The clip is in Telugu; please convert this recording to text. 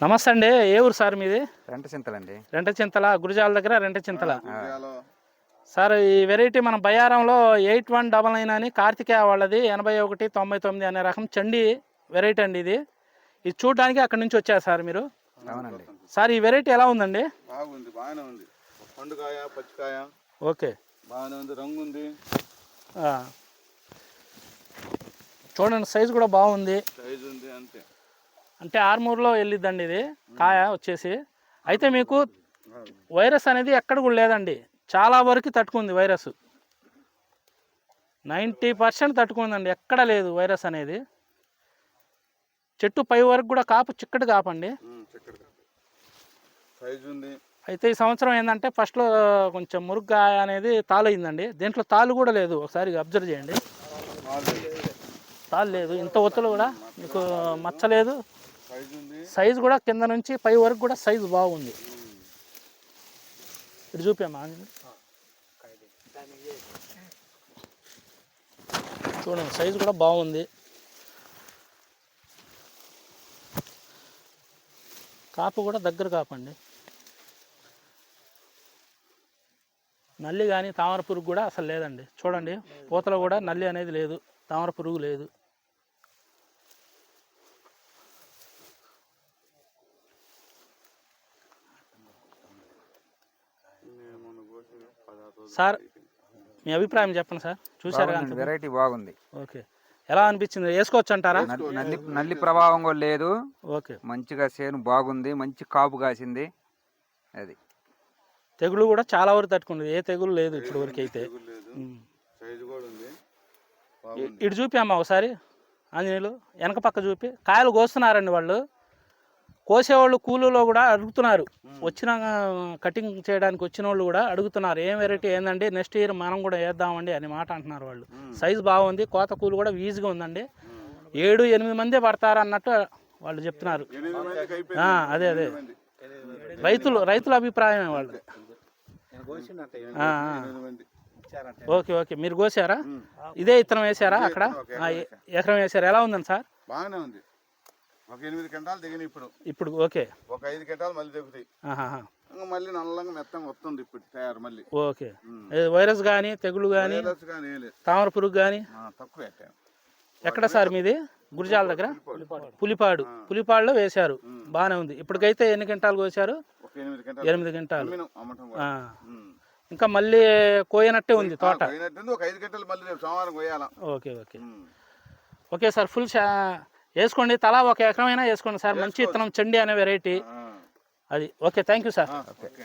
నమస్తే అండి. ఏ ఊరు సార్ మీది? రెంట చింతలండి. రెంట చింతల గురిజాల దగ్గర రెంట చింతల. సార్ ఈ వెరైటీ మన బయ్యారంలో ఎయిట్ వన్ డబల్ నైన్ అని కార్తికేయ వాళ్ళది ఎనభై ఒకటి తొంభై తొమ్మిది అనే రకం చండి వెరైటీ అండి ఇది. ఇది చూడడానికి అక్కడి నుంచి వచ్చారు సార్ మీరు? అవునండి. సార్ ఈ వెరైటీ ఎలా ఉందండి? బాగుంది బాగానే ఉంది. పండుకాయ పచ్చికాయ. ఓకే. బాగానే ఉంది రంగు ఉంది. ఆ. చూడండి సైజు కూడా బాగుంది. సైజు ఉంది అంతే. అంటే ఆర్మూర్లో వెళ్ళిద్దండి ఇది కాయ వచ్చేసి. అయితే మీకు వైరస్ అనేది ఎక్కడ కూడా లేదండి. చాలా వరకు తట్టుకుంది వైరస్. నైంటీ పర్సెంట్ తట్టుకుందండి. ఎక్కడ లేదు వైరస్ అనేది. చెట్టు పై వరకు కూడా కాపు చిక్కటి కాపండి. అయితే ఈ సంవత్సరం ఏంటంటే ఫస్ట్లో కొంచెం మురుగ్గా అనేది తాలు అయిందండి దీంట్లో తాలు కూడా లేదు. ఒకసారి అబ్జర్వ్ చేయండి. తాలు లేదు. ఇంత ఒత్తులు కూడా మీకు మచ్చలేదు సైజు కూడా కింద నుంచి పై వరకు కూడా సైజు బాగుంది. ఇటు చూపామా? చూడండి సైజు కూడా బాగుంది. కాపు కూడా దగ్గర కాపండి. నల్లి కానీ తామర పురుగు కూడా అసలు లేదండి. చూడండి పూతలో కూడా నల్లి అనేది లేదు. తామర పురుగు లేదు. సార్ మీ అభిప్రాయం చెప్పండి సార్. చూసారా వెరైటీ బాగుంది. ఓకే. ఎలా అనిపించింది? వేసుకోవచ్చు అంటారా? నల్లి- నల్లి ప్రభావం కూడా లేదు. ఓకే. మంచిగా చేను బాగుంది మంచి కాపు కాసింది. అది. తెగులు కూడా చాలా వరకు తట్టుకుంది. ఏ తెగులు లేదు ఇప్పుడు వరకు అయితే తెగులు లేదు. ఉమ్. సైజు కూడా ఉంది. ఇ- బాగుంది. ఇటు చూపి అమ్మ ఒకసారి. ఆంజనేయులు వెనక పక్క చూపి. కాయలు కోస్తున్నారండి వాళ్ళు. కోసేవాళ్ళు కూలీలో కూడా అడుగుతున్నారు. వచ్చిన కటింగ్ చేయడానికి వచ్చిన వాళ్ళు కూడా అడుగుతున్నారు. ఏం వెరైటీ ఏందండి? నెక్స్ట్ ఇయర్ మనం కూడా వేద్దామండి అని మాట అంటున్నారు వాళ్ళు. సైజు బాగుంది కోత కూలు కూడా ఈజీగా ఉందండి. ఏడు ఎనిమిది మందే పడతారు అన్నట్టు వాళ్ళు చెప్తున్నారు. అదే అదే. రైతులు రైతుల అభిప్రాయమే వాళ్ళు. Okay okay. మీరు కోసారా? ఇదే ఇత్తనం వేసారా అక్కడ? ఎకరం వేసారు. ఎలా ఉందండి సార్? బాగానే ఉంది. ఒక ఎనిమిది గంటలు దిగిన ఇప్పుడు. ఇప్పుడు ఓకే. ఒక ఐదు గంటలు మళ్ళీ దిగుతాయి. మళ్ళీ నల్లంగా మెత్తంగా వస్తుంది ఇప్పుడు తయారు మళ్ళీ. ఓకే. వైరస్ కానీ తెగులు కానీ తామర పురుగు కానీ తక్కువ ఎక్కడ సార్ మీది? గురిజాల దగ్గర? పులిపాడు. పులిపాడులో వేశారు. బాగానే ఉంది. ఇప్పటికైతే ఎన్ని గంటలు కోసారు? ఎనిమిది గంటలు. ఇంకా మళ్ళీ కోయనట్టే ఉంది తోట. ఒక ఐదు గంటలు మళ్ళీ సోమవారం పోయాల okay okay. Okay sir full వేసుకోండి తలా ఒక ఎకరమైనా వేసుకోండి సార్. మంచి ఇత్తనం చండి అనే వెరైటీ అది. Okay thank you sir okay.